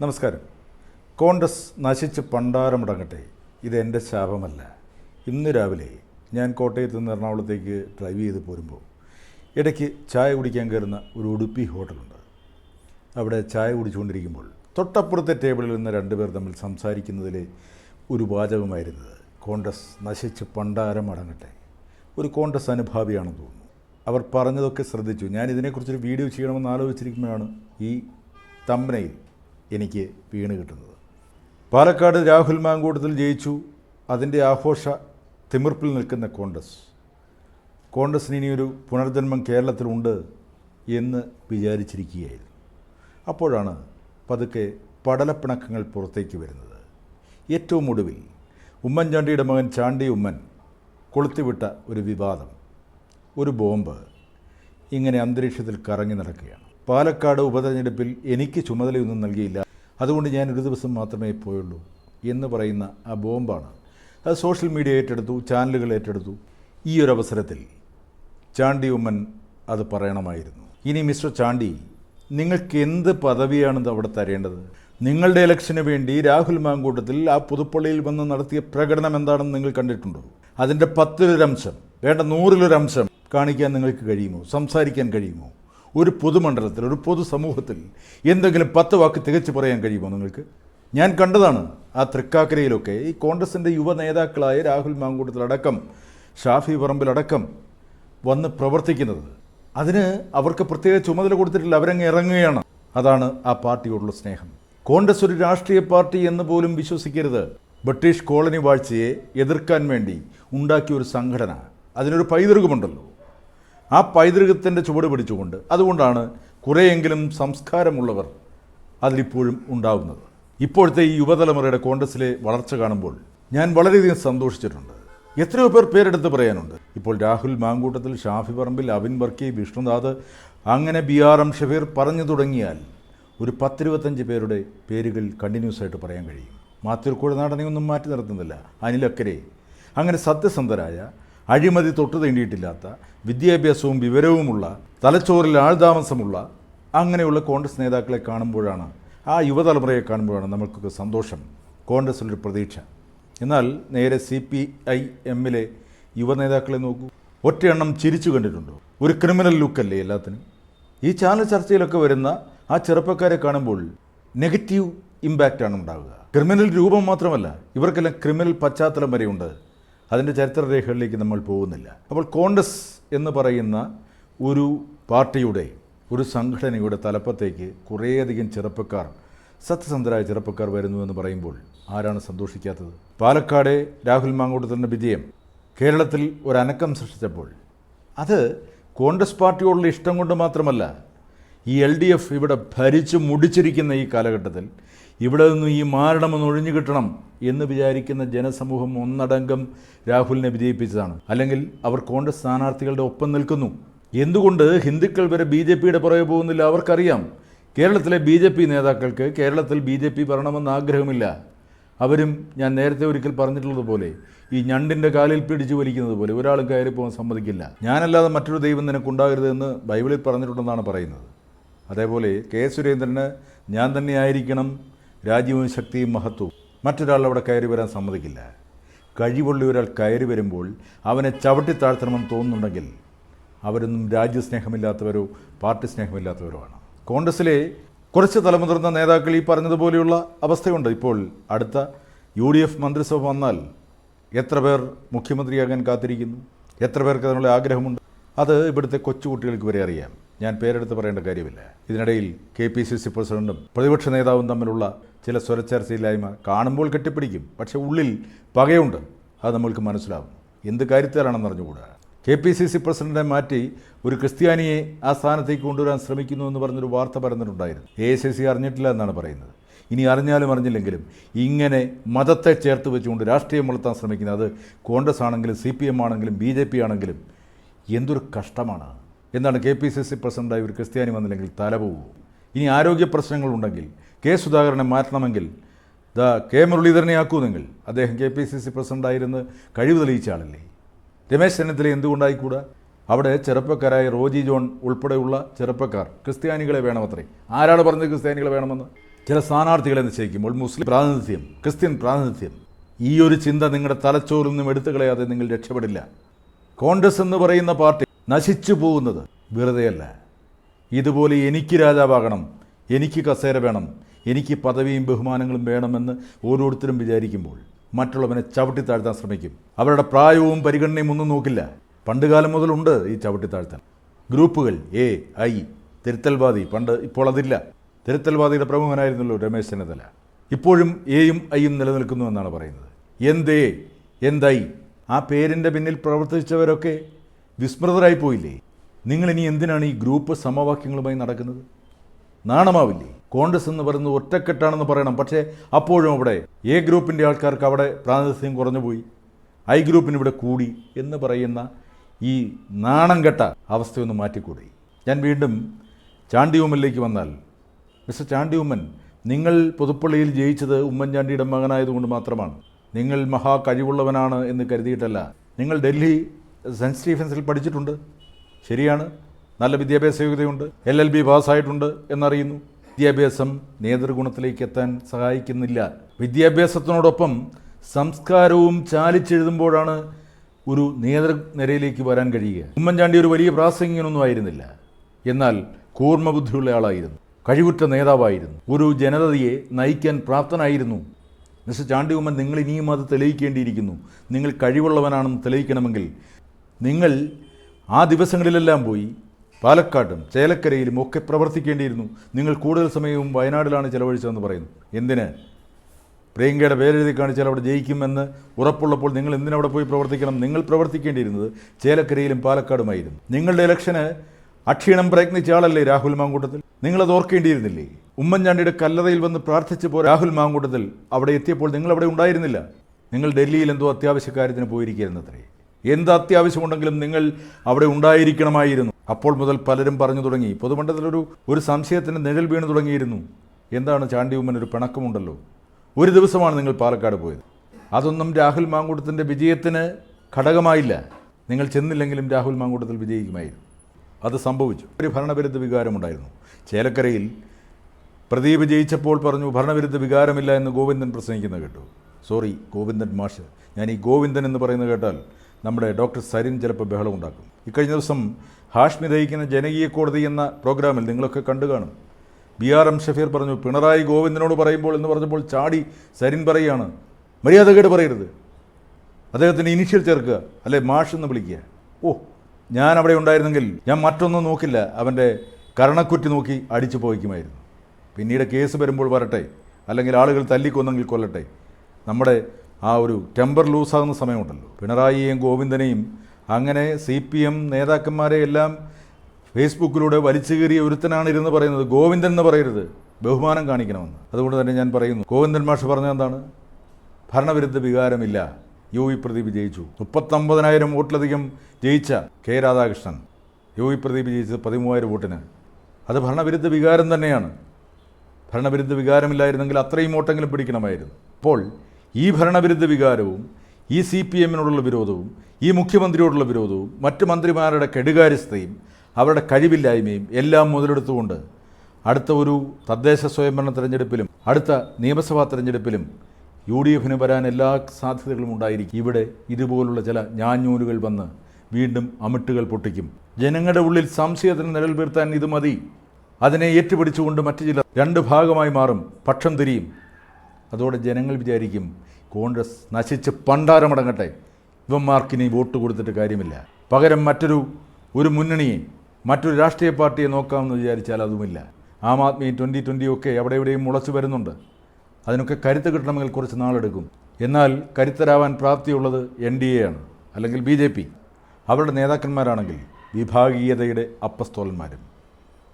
നമസ്കാരം. കോൺഗ്രസ് നശിച്ച് പണ്ടാരമുടങ്ങട്ടെ. ഇത് എന്റെ ശാപമല്ല. ഇന്ന് രാവിലെ ഞാൻ കോട്ടയത്ത് നിന്ന് എറണാകുളത്തേക്ക് ഡ്രൈവ് ചെയ്ത് പോരുമ്പോൾ ഇടയ്ക്ക് ചായ കുടിക്കാൻ കയറുന്ന ഒരു ഉടുപ്പി ഹോട്ടലുണ്ട്. അവിടെ ചായ കുടിച്ചുകൊണ്ടിരിക്കുമ്പോൾ തൊട്ടപ്പുറത്തെ ടേബിളിൽ നിന്ന് രണ്ടുപേർ തമ്മിൽ സംസാരിക്കുന്നതിലെ ഒരു വാചകമായിരുന്നത് കോൺഗ്രസ് നശിച്ച് പണ്ടാരം അടങ്ങട്ടെ ഒരു കോൺഗ്രസ് അനുഭാവിയാണെന്ന് തോന്നുന്നു. അവർ പറഞ്ഞതൊക്കെ ശ്രദ്ധിച്ചു. ഞാൻ ഇതിനെക്കുറിച്ചൊരു വീഡിയോ ചെയ്യണമെന്ന് ആലോചിച്ചിരിക്കുമ്പോഴാണ് ഈ തമ്പനയിൽ എനിക്ക് വീണ് കിട്ടുന്നത്. പാലക്കാട് രാഹുൽ മാങ്കൂട്ടത്തിൽ ജയിച്ചു. അതിന്റെ ആഘോഷ തിമിർപ്പിൽ നിൽക്കുന്ന കോൺഗ്രസ്. കോൺഗ്രസിന് ഇനിയൊരു പുനർജന്മം കേരളത്തിലുണ്ട് എന്ന് വിചാരിച്ചിരിക്കുകയായിരുന്നു. അപ്പോഴാണ് പതുക്കെ പടലപ്പിണക്കങ്ങൾ പുറത്തേക്ക് വരുന്നത്. ഏറ്റവും ഒടുവിൽ ഉമ്മൻചാണ്ടിയുടെ മകൻ ചാണ്ടി ഉമ്മൻ കൊളുത്തിവിട്ട ഒരു വിവാദം ഒരു ബോംബ് ഇങ്ങനെ അന്തരീക്ഷത്തിൽ കറങ്ങി നടക്കുകയാണ്. പാലക്കാട് ഉപതെരഞ്ഞെടുപ്പിൽ എനിക്ക് ചുമതലയൊന്നും നൽകിയില്ല. അതുകൊണ്ട് ഞാൻ ഒരു ദിവസം മാത്രമേ പോയുള്ളൂ എന്ന് പറയുന്ന ആ ബോംബാണ്. അത് സോഷ്യൽ മീഡിയ ഏറ്റെടുത്തു ചാനലുകൾ ഏറ്റെടുത്തു. ഈ ഒരു അവസരത്തിൽ ചാണ്ടി ഉമ്മൻ അത് പറയണമായിരുന്നു. ഇനി മിസ്റ്റർ ചാണ്ടി നിങ്ങൾക്ക് എന്ത് പദവിയാണ് അവിടെ തരേണ്ടത്? നിങ്ങളുടെ ഇലക്ഷന് വേണ്ടി രാഹുൽ മാങ്കൂട്ടത്തിൽ ആ പുതുപ്പള്ളിയിൽ വന്ന് നടത്തിയ പ്രകടനം എന്താണെന്ന് നിങ്ങൾ കണ്ടിട്ടുണ്ടോ? അതിന്റെ പത്തിലൊരംശം വേണ്ട നൂറിലൊരംശം കാണിക്കാൻ നിങ്ങൾക്ക് കഴിയുമോ? സംസാരിക്കാൻ കഴിയുമോ? ഒരു പൊതുമണ്ഡലത്തിൽ ഒരു പൊതുസമൂഹത്തിൽ എന്തെങ്കിലും പത്ത് വാക്ക് തികച്ചു പറയാൻ കഴിയുമോ നിങ്ങൾക്ക്? ഞാൻ കണ്ടതാണ് ആ തൃക്കാക്കരയിലൊക്കെ ഈ കോൺഗ്രസിന്റെ യുവ നേതാക്കളായ രാഹുൽ മാങ്കൂട്ടത്തിലടക്കം ഷാഫി പറമ്പിലടക്കം വന്ന് പ്രവർത്തിക്കുന്നത്. അതിന് അവർക്ക് പ്രത്യേക ചുമതല കൊടുത്തിട്ടില്ല അവരങ്ങ് ഇറങ്ങുകയാണ്. അതാണ് ആ പാർട്ടിയോടുള്ള സ്നേഹം. കോൺഗ്രസ് ഒരു രാഷ്ട്രീയ പാർട്ടി എന്ന് പോലും വിശ്വസിക്കരുത്. ബ്രിട്ടീഷ് കോളനി വാഴ്ചയെ എതിർക്കാൻ വേണ്ടി ഉണ്ടാക്കിയ ഒരു സംഘടന. അതിനൊരു പൈതൃകമുണ്ടല്ലോ. ആ പൈതൃകത്തിന്റെ ചുവട് പിടിച്ചുകൊണ്ട് അതുകൊണ്ടാണ് കുറേയെങ്കിലും സംസ്കാരമുള്ളവർ അതിലിപ്പോഴും ഉണ്ടാവുന്നത്. ഇപ്പോഴത്തെ ഈ യുവതലമുറയുടെ കോൺഗ്രസിലെ വളർച്ച കാണുമ്പോൾ ഞാൻ വളരെയധികം സന്തോഷിച്ചിട്ടുണ്ട്. എത്രയോ പേർ പേരെടുത്ത് പറയാനുണ്ട്. ഇപ്പോൾ രാഹുൽ മാങ്കൂട്ടത്തിൽ ഷാഫി പറമ്പിൽ അവിൻ വർക്കി വിഷ്ണുനാഥ് അങ്ങനെ ബി ആർ എം ഷഫീർ പറഞ്ഞു തുടങ്ങിയാൽ ഒരു പത്തിരുപത്തഞ്ച് പേരുടെ പേരുകൾ കണ്ടിന്യൂസ് ആയിട്ട് പറയാൻ കഴിയും. മാത്തൂർക്കോട് നാടനെ ഒന്നും മാറ്റി നിർത്തുന്നില്ല അനിലക്കരെ അങ്ങനെ സത്യസന്ധരായ അഴിമതി തൊട്ട് തീണ്ടിയിട്ടില്ലാത്ത വിദ്യാഭ്യാസവും വിവരവുമുള്ള തലച്ചോറിൽ ആൾതാമസമുള്ള അങ്ങനെയുള്ള കോൺഗ്രസ് നേതാക്കളെ കാണുമ്പോഴാണ് ആ യുവതലമുറയെ കാണുമ്പോഴാണ് നമ്മൾക്കൊക്കെ സന്തോഷം കോൺഗ്രസിലൊരു പ്രതീക്ഷ. എന്നാൽ നേരെ സി പി ഐ എമ്മിലെ യുവ നേതാക്കളെ നോക്കൂ. ഒറ്റയെണ്ണം ചിരിച്ചു കണ്ടിട്ടുണ്ടോ? ഒരു ക്രിമിനൽ ലുക്കല്ലേ എല്ലാത്തിനും? ഈ ചാനൽ ചർച്ചയിലൊക്കെ വരുന്ന ആ ചെറുപ്പക്കാരെ കാണുമ്പോൾ നെഗറ്റീവ് ഇമ്പാക്റ്റാണ് ഉണ്ടാവുക. ക്രിമിനൽ രൂപം മാത്രമല്ല ഇവർക്കെല്ലാം ക്രിമിനൽ പശ്ചാത്തലം വരെയുണ്ട്. അതിന്റെ ചരിത്രരേഖകളിലേക്ക് നമ്മൾ പോകുന്നില്ല. അപ്പോൾ കോൺഗ്രസ് എന്ന് പറയുന്ന ഒരു പാർട്ടിയുടെ ഒരു സംഘടനയുടെ തലപ്പത്തേക്ക് കുറേയധികം ചെറുപ്പക്കാർ സത്യസന്ധരായ ചെറുപ്പക്കാർ വരുന്നു എന്ന് പറയുമ്പോൾ ആരാണ് സന്തോഷിക്കാത്തത്? പാലക്കാട് രാഹുൽ മാങ്കോട്ടത്തിന്റെ വിജയം കേരളത്തിൽ ഒരനക്കം സൃഷ്ടിച്ചപ്പോൾ. അത് കോൺഗ്രസ് പാർട്ടിയോടുള്ള ഇഷ്ടം കൊണ്ട് മാത്രമല്ല ഈ എൽ ഡി എഫ് ഇവിടെ ഭരിച്ചു മുടിച്ചിരിക്കുന്ന ഈ കാലഘട്ടത്തിൽ ഇവിടെ നിന്നും ഈ മാരണമെന്ന് ഒഴിഞ്ഞു കിട്ടണം എന്ന് വിചാരിക്കുന്ന ജനസമൂഹം ഒന്നടങ്കം രാഹുലിനെ വിജയിപ്പിച്ചതാണ്. അല്ലെങ്കിൽ അവർ കോൺഗ്രസ് സ്ഥാനാർത്ഥികളുടെ ഒപ്പം നിൽക്കുന്നു. എന്തുകൊണ്ട് ഹിന്ദുക്കൾ വരെ ബി ജെ പിയുടെ പുറകെ പോകുന്നില്ല അവർക്കറിയാം. കേരളത്തിലെ ബി ജെ പി നേതാക്കൾക്ക് കേരളത്തിൽ ബി ജെ പി വരണമെന്ന് ആഗ്രഹമില്ല. അവരും ഞാൻ നേരത്തെ ഒരിക്കൽ പറഞ്ഞിട്ടുള്ളതുപോലെ ഈ ഞണ്ടിന്റെ കാലിൽ പിടിച്ചു വലിക്കുന്നത് പോലെ ഒരാളും കയറി പോകാൻ സമ്മതിക്കില്ല. ഞാനല്ലാതെ മറ്റൊരു ദൈവം നിനക്കുണ്ടാകരുതെന്ന് ബൈബിളിൽ പറഞ്ഞിട്ടുണ്ടെന്നാണ് പറയുന്നത്. അതേപോലെ കെ സുരേന്ദ്രന് ഞാൻ തന്നെ ആയിരിക്കണം രാജ്യവും ശക്തിയും മഹത്വവും. മറ്റൊരാൾ അവിടെ കയറി വരാൻ സമ്മതിക്കില്ല. കഴിവുള്ള ഒരാൾ കയറി വരുമ്പോൾ അവനെ ചവിട്ടി താഴ്ത്തണമെന്ന് തോന്നുന്നുണ്ടെങ്കിൽ അവരൊന്നും രാജ്യസ്നേഹമില്ലാത്തവരോ പാർട്ടി സ്നേഹമില്ലാത്തവരോ ആണ്. കോൺഗ്രസിലെ കുറച്ച് തലമുതിർന്ന നേതാക്കൾ ഈ പറഞ്ഞതുപോലെയുള്ള അവസ്ഥയുണ്ട്. ഇപ്പോൾ അടുത്ത യു ഡി എഫ് മന്ത്രിസഭ വന്നാൽ എത്ര പേർ മുഖ്യമന്ത്രിയാകാൻ കാത്തിരിക്കുന്നു? എത്ര പേർക്ക് അതിനുള്ള ആഗ്രഹമുണ്ട്? അത് ഇവിടുത്തെ കൊച്ചുകുട്ടികൾക്ക് വരെ അറിയാം. ഞാൻ പേരെടുത്ത് പറയേണ്ട കാര്യമില്ല. ഇതിനിടയിൽ കെ പി സി സി പ്രസിഡന്റും പ്രതിപക്ഷ നേതാവും തമ്മിലുള്ള ചില സ്വരച്ചേർച്ചയില്ലായ്മ കാണുമ്പോൾ കെട്ടിപ്പിടിക്കും. പക്ഷേ ഉള്ളിൽ പകയുണ്ട്. അത് നമ്മൾക്ക് മനസ്സിലാവും. എന്ത് കാര്യത്തിലാണെന്ന് അറിഞ്ഞുകൂടാ? കെ പി സി സി പ്രസിഡന്റിനെ മാറ്റി ഒരു ക്രിസ്ത്യാനിയെ ആ സ്ഥാനത്തേക്ക് കൊണ്ടുവരാൻ ശ്രമിക്കുന്നു എന്ന് പറഞ്ഞൊരു വാർത്ത പരന്നിട്ടുണ്ടായിരുന്നു. എ എസ് സി അറിഞ്ഞിട്ടില്ല എന്നാണ് പറയുന്നത്. ഇനി അറിഞ്ഞാലും അറിഞ്ഞില്ലെങ്കിലും ഇങ്ങനെ മതത്തെ ചേർത്ത് വെച്ചുകൊണ്ട് രാഷ്ട്രീയം വളർത്താൻ ശ്രമിക്കുന്നത് അത് കോൺഗ്രസ് ആണെങ്കിലും സി പി എം ആണെങ്കിലും ബി ജെ പി ആണെങ്കിലും എന്തൊരു കഷ്ടമാണ്. എന്താണ് കെ പി സി സി പ്രസിഡന്റായി ഒരു ക്രിസ്ത്യാനി വന്നില്ലെങ്കിൽ തല പോകുമോ ഇനി ആരോഗ്യ പ്രശ്നങ്ങളുണ്ടെങ്കിൽ കെ സുധാകരനെ മാറ്റണമെങ്കിൽ ദ കെ മുരളീധരനെ ആക്കൂ നിങ്ങൾ അദ്ദേഹം കെ പി സി സി പ്രസിഡന്റായിരുന്ന് കഴിവ് തെളിയിച്ച ആളല്ലേ? രമേശ് ചെന്നിത്തല എന്തുകൊണ്ടായിക്കൂടാ? അവിടെ ചെറുപ്പക്കാരായ റോജി ജോൺ ഉൾപ്പെടെയുള്ള ചെറുപ്പക്കാർ ക്രിസ്ത്യാനികളെ വേണമത്രേ. ആരാണ് പറഞ്ഞത് ക്രിസ്ത്യാനികളെ വേണമെന്ന്? ചില സ്ഥാനാർത്ഥികളെ നിശ്ചയിക്കുമ്പോൾ മുസ്ലിം പ്രാതിനിധ്യം ക്രിസ്ത്യൻ പ്രാതിനിധ്യം. ഈ ഒരു ചിന്ത നിങ്ങളുടെ തലച്ചോറിൽ നിന്നും എടുത്തു കളയാതെ നിങ്ങൾ രക്ഷപ്പെടില്ല. കോൺഗ്രസ് എന്ന് പറയുന്ന പാർട്ടി നശിച്ചു പോകുന്നത് വെറുതെയല്ല. ഇതുപോലെ എനിക്ക് രാജാവാകണം എനിക്ക് കസേര വേണം എനിക്ക് പദവിയും ബഹുമാനങ്ങളും വേണമെന്ന് ഓരോരുത്തരും വിചാരിക്കുമ്പോൾ മറ്റുള്ളവനെ ചവിട്ടി താഴ്ത്താൻ ശ്രമിക്കും. അവരുടെ പ്രായവും പരിഗണനയും ഒന്നും നോക്കില്ല. പണ്ടുകാലം മുതലുണ്ട് ഈ ചവിട്ടി താഴ്ത്താൻ ഗ്രൂപ്പുകൾ എ ഐ തിരുത്തൽവാദി പണ്ട് ഇപ്പോൾ അതില്ല. തിരുത്തൽവാദിയുടെ പ്രമുഖനായിരുന്നല്ലോ രമേശ് ചെന്നിത്തല. ഇപ്പോഴും എയും ഐയും നിലനിൽക്കുന്നു എന്നാണ് പറയുന്നത്. എന്തേ എന്തായി ആ പേരിന്റെ പിന്നിൽ പ്രവർത്തിച്ചവരൊക്കെ വിസ്മൃതരായി പോയില്ലേ? നിങ്ങൾ ഇനി എന്തിനാണ് ഈ ഗ്രൂപ്പ് സമവാക്യങ്ങളുമായി നടക്കുന്നത്? നാണമാവില്ലേ? കോൺഗ്രസ് എന്ന് പറയുന്നത് ഒറ്റക്കെട്ടാണെന്ന് പറയണം. പക്ഷേ അപ്പോഴും അവിടെ എ ഗ്രൂപ്പിന്റെ ആൾക്കാർക്ക് അവിടെ പ്രാതിനിധ്യം കുറഞ്ഞുപോയി. ഐ ഗ്രൂപ്പിന് ഇവിടെ കൂടി എന്ന് പറയുന്ന ഈ നാണം കെട്ട അവസ്ഥയൊന്ന് മാറ്റിക്കൂടി? ഞാൻ വീണ്ടും ചാണ്ടി ഉമ്മനിലേക്ക് വന്നാൽ മിസ്റ്റർ ചാണ്ടി ഉമ്മൻ നിങ്ങൾ പുതുപ്പള്ളിയിൽ ജയിച്ചത് ഉമ്മൻചാണ്ടിയുടെ മകനായതുകൊണ്ട് മാത്രമാണ്. നിങ്ങൾ മഹാ കഴിവുള്ളവനാണ് എന്ന് കരുതിയിട്ടല്ല. നിങ്ങൾ ഡൽഹി സെന്റ് സ്റ്റീഫൻസിൽ പഠിച്ചിട്ടുണ്ട്. ശരിയാണ്. നല്ല വിദ്യാഭ്യാസ യോഗ്യതയുണ്ട്. എൽ എൽ ബി പാസ്സായിട്ടുണ്ട് എന്നറിയുന്നു. വിദ്യാഭ്യാസം നേതൃഗുണത്തിലേക്ക് എത്താൻ സഹായിക്കുന്നില്ല. വിദ്യാഭ്യാസത്തിനോടൊപ്പം സംസ്കാരവും ചാലിച്ചെഴുതുമ്പോഴാണ് ഒരു നേതൃനിരയിലേക്ക് വരാൻ കഴിയുക. ഉമ്മൻചാണ്ടി ഒരു വലിയ പ്രാസംഗികനൊന്നും ആയിരുന്നില്ല. എന്നാൽ കൂർമ്മബുദ്ധിയുള്ള ആളായിരുന്നു. കഴിവുറ്റ നേതാവായിരുന്നു. ഒരു ജനതയെ നയിക്കാൻ പ്രാപ്തനായിരുന്നു. മിസ്റ്റർ ചാണ്ടി ഉമ്മൻ നിങ്ങൾ ഇനിയും അത് തെളിയിക്കേണ്ടിയിരിക്കുന്നു. നിങ്ങൾ കഴിവുള്ളവനാണെന്ന് തെളിയിക്കണമെങ്കിൽ നിങ്ങൾ ആ ദിവസങ്ങളിലെല്ലാം പോയി പാലക്കാട്ടും ചേലക്കരയിലും ഒക്കെ പ്രവർത്തിക്കേണ്ടിയിരുന്നു. നിങ്ങൾ കൂടുതൽ സമയവും വയനാടിലാണ് ചെലവഴിച്ചതെന്ന് പറയുന്നു. എന്തിന്? പ്രിയങ്കയുടെ പേരെഴുതി കാണിച്ചാൽ അവിടെ ജയിക്കുമെന്ന് ഉറപ്പുള്ളപ്പോൾ നിങ്ങൾ എന്തിനവിടെ പോയി പ്രവർത്തിക്കണം? നിങ്ങൾ പ്രവർത്തിക്കേണ്ടിയിരുന്നത് ചേലക്കരയിലും പാലക്കാടുമായിരുന്നു. നിങ്ങളുടെ ഇലക്ഷന് അക്ഷീണം പ്രയത്നിച്ച ആളല്ലേ രാഹുൽ മാങ്കൂട്ടത്തിൽ? നിങ്ങളത് ഓർക്കേണ്ടിയിരുന്നില്ലേ? ഉമ്മൻചാണ്ടിയുടെ കല്ലറയിൽ വന്ന് പ്രാർത്ഥിച്ചു പോയ രാഹുൽ മാങ്കൂട്ടത്തിൽ അവിടെ എത്തിയപ്പോൾ നിങ്ങൾ അവിടെ ഉണ്ടായിരുന്നില്ല. നിങ്ങൾ ഡൽഹിയിൽ എന്തോ അത്യാവശ്യ കാര്യത്തിന് പോയിരിക്കുന്നത്രേ എന്ത് അത്യാവശ്യമുണ്ടെങ്കിലും നിങ്ങൾ അവിടെ ഉണ്ടായിരിക്കണമായിരുന്നു. അപ്പോൾ മുതൽ പലരും പറഞ്ഞു തുടങ്ങി. പൊതുമണ്ഡലത്തിലൊരു ഒരു സംശയത്തിന് നിഴൽ വീണു തുടങ്ങിയിരുന്നു. എന്താണ് ചാണ്ടി ഉമ്മൻ ഒരു പിണക്കമുണ്ടല്ലോ? ഒരു ദിവസമാണ് നിങ്ങൾ പാലക്കാട് പോയത്. അതൊന്നും രാഹുൽ മാങ്കൂട്ടത്തിന്റെ വിജയത്തിന് ഘടകമായില്ല. നിങ്ങൾ ചെന്നില്ലെങ്കിലും രാഹുൽ മാങ്കൂട്ടത്തിൽ വിജയിക്കുമായിരുന്നു. അത് സംഭവിച്ചു. ഒരു ഭരണവിരുദ്ധ വികാരമുണ്ടായിരുന്നു. ചേലക്കരയിൽ പ്രദീപ് ജയിച്ചപ്പോൾ പറഞ്ഞു ഭരണവിരുദ്ധ വികാരമില്ല എന്ന് ഗോവിന്ദൻ പ്രസംഗിക്കുന്നത് കേട്ടു. സോറി ഗോവിന്ദൻ മാഷ്. ഞാൻ ഈ ഗോവിന്ദൻ എന്ന് പറയുന്നത് കേട്ടാൽ നമ്മുടെ ഡോക്ടർ സരിൻ ചിലപ്പോൾ ബഹളം ഉണ്ടാക്കും. ഇക്കഴിഞ്ഞ ദിവസം ഹാഷ്മി നയിക്കുന്ന ജനകീയ കോടതി എന്ന പ്രോഗ്രാമിൽ നിങ്ങളൊക്കെ കണ്ടു കാണും. ബി ആർ എം ഷഫീർ പറഞ്ഞു പിണറായി ഗോവിന്ദനോട് പറയുമ്പോൾ എന്ന് പറഞ്ഞപ്പോൾ ചാടി സരിൻ പറയുകയാണ്. മര്യാദകേട് പറയരുത്. അദ്ദേഹത്തിന് ഇനിഷ്യൽ ചേർക്കുക അല്ലെ മാഷ് എന്ന് വിളിക്കുക. ഓ ഞാൻ അവിടെ ഉണ്ടായിരുന്നെങ്കിൽ ഞാൻ മറ്റൊന്നും നോക്കില്ല. അവന്റെ കരണക്കുറ്റി നോക്കി അടിച്ചു പോയിക്കുമായിരുന്നു. പിന്നീട് കേസ് വരുമ്പോൾ വരട്ടെ. അല്ലെങ്കിൽ ആളുകൾ തല്ലിക്കൊന്നെങ്കിൽ കൊല്ലട്ടെ. നമ്മുടെ ആ ഒരു ടെമ്പർ ലൂസാകുന്ന സമയമുണ്ടല്ലോ. പിണറായിയെയും ഗോവിന്ദനെയും അങ്ങനെ സി പി എം നേതാക്കന്മാരെ എല്ലാം ഫേസ്ബുക്കിലൂടെ വലിച്ചു കയറിയ ഒരുത്തനാണ് ഇരുന്ന് പറയുന്നത്. ഗോവിന്ദൻ എന്ന് പറയരുത്. ബഹുമാനം കാണിക്കണമെന്ന്. അതുകൊണ്ട് തന്നെ ഞാൻ പറയുന്നു. ഗോവിന്ദൻ മാഷ് പറഞ്ഞത് എന്താണ്? ഭരണവിരുദ്ധ വികാരമില്ല. യു വി പ്രദീപ് ജയിച്ചു. മുപ്പത്തൊമ്പതിനായിരം വോട്ടിലധികം ജയിച്ച K Radhakrishnan. U V Pradeep ജയിച്ചത് പതിമൂവായിരം വോട്ടിന്. അത് ഭരണവിരുദ്ധ വികാരം തന്നെയാണ്. ഭരണവിരുദ്ധ വികാരമില്ലായിരുന്നെങ്കിൽ അത്രയും വോട്ടെങ്കിലും പിടിക്കണമായിരുന്നു. അപ്പോൾ ഈ ഭരണവിരുദ്ധ വികാരവും ഈ സി പി എമ്മിനോടുള്ള വിരോധവും ഈ മുഖ്യമന്ത്രിയോടുള്ള വിരോധവും മറ്റ് മന്ത്രിമാരുടെ കെടുകാര്യസ്ഥയും അവരുടെ കഴിവില്ലായ്മയും എല്ലാം മുതലെടുത്തുകൊണ്ട് അടുത്ത ഒരു തദ്ദേശ സ്വയംഭരണ തെരഞ്ഞെടുപ്പിലും അടുത്ത നിയമസഭാ തെരഞ്ഞെടുപ്പിലും യു ഡി എഫിന് വരാൻ എല്ലാ സാധ്യതകളും ഉണ്ടായിരിക്കും. ഇവിടെ ഇതുപോലുള്ള ചില ഞാഞ്ഞൂലുകൾ വന്ന് വീണ്ടും അമിട്ടുകൾ പൊട്ടിക്കും. ജനങ്ങളുടെ ഉള്ളിൽ സംശയത്തിന് നിഴൽ ഇത് മതി. അതിനെ ഏറ്റുപിടിച്ചുകൊണ്ട് മറ്റു ചിലർ രണ്ട് ഭാഗമായി മാറും. പക്ഷം തിരിയും. അതോടെ ജനങ്ങൾ വിചാരിക്കും കോൺഗ്രസ് നശിച്ച് പണ്ടാരമടങ്ങട്ടെ ഇവന്മാർക്കിനി വോട്ട് കൊടുത്തിട്ട് കാര്യമില്ല. പകരം മറ്റൊരു ഒരു മുന്നണിയെ മറ്റൊരു രാഷ്ട്രീയ പാർട്ടിയെ നോക്കാമെന്ന് വിചാരിച്ചാൽ അതുമില്ല. ആം ആദ്മി ട്വന്റി ട്വന്റി ഒക്കെ അവിടെ എവിടെയും മുളച്ചു വരുന്നുണ്ട്. അതിനൊക്കെ കരുത്ത് കിട്ടണമെങ്കിൽ കുറച്ച് നാളെടുക്കും. എന്നാൽ കരുത്തരാവാൻ പ്രാപ്തിയുള്ളത് എൻ ഡി എ ആണ് അല്ലെങ്കിൽ ബി ജെ പി. അവരുടെ നേതാക്കന്മാരാണെങ്കിൽ വിഭാഗീയതയുടെ അപ്പസ്തോലന്മാരും.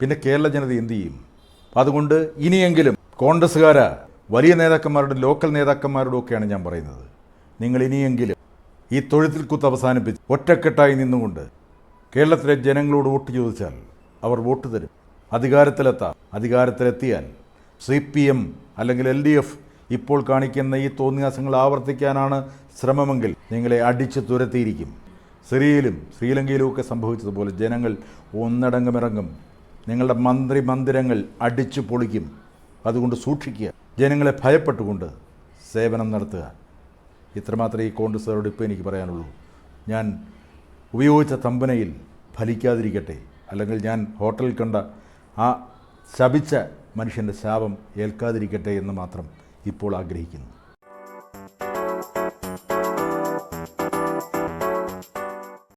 പിന്നെ കേരള ജനത എന്തു ചെയ്യും? അതുകൊണ്ട് ഇനിയെങ്കിലും കോൺഗ്രസ്സുകാരാ വലിയ നേതാക്കന്മാരുടെ ലോക്കൽ നേതാക്കന്മാരോടും ഒക്കെയാണ് ഞാൻ പറയുന്നത്. നിങ്ങൾ ഇനിയെങ്കിലും ഈ തൊഴുത്തിൽ കുത്ത് അവസാനിപ്പിച്ച് ഒറ്റക്കെട്ടായി നിന്നുകൊണ്ട് കേരളത്തിലെ ജനങ്ങളോട് വോട്ട് ചോദിച്ചാൽ അവർ വോട്ട് തരും. അധികാരത്തിലെത്താം. അധികാരത്തിലെത്തിയാൽ സി പി എം അല്ലെങ്കിൽ എൽ ഡി എഫ് ഇപ്പോൾ കാണിക്കുന്ന ഈ തോന്നിയാസങ്ങൾ ആവർത്തിക്കാനാണ് ശ്രമമെങ്കിൽ നിങ്ങളെ അടിച്ചു തുരത്തിയിരിക്കും. സിറിയയിലും ശ്രീലങ്കയിലും ഒക്കെ സംഭവിച്ചതുപോലെ ജനങ്ങൾ ഒന്നടങ്കമിറങ്ങും നിങ്ങളുടെ മന്ത്രി മന്ദിരങ്ങൾ അടിച്ചു പൊളിക്കും. അതുകൊണ്ട് സൂക്ഷിക്കുക. ജനങ്ങളെ ഭയപ്പെട്ടുകൊണ്ട് സേവനം നടത്തുക. ഇത്രമാത്രമേ ഈ കോൺഗ്രസ്സുകാരോട് ഇപ്പോൾ എനിക്ക് പറയാനുള്ളൂ. ഞാൻ ഉപയോഗിച്ച തമ്പനയിൽ ഫലിക്കാതിരിക്കട്ടെ. അല്ലെങ്കിൽ ഞാൻ ഹോട്ടലിൽ കണ്ട ആ ശപിച്ച മനുഷ്യന്റെ ശാപം ഏൽക്കാതിരിക്കട്ടെ എന്ന് മാത്രം ഇപ്പോൾ ആഗ്രഹിക്കുന്നു.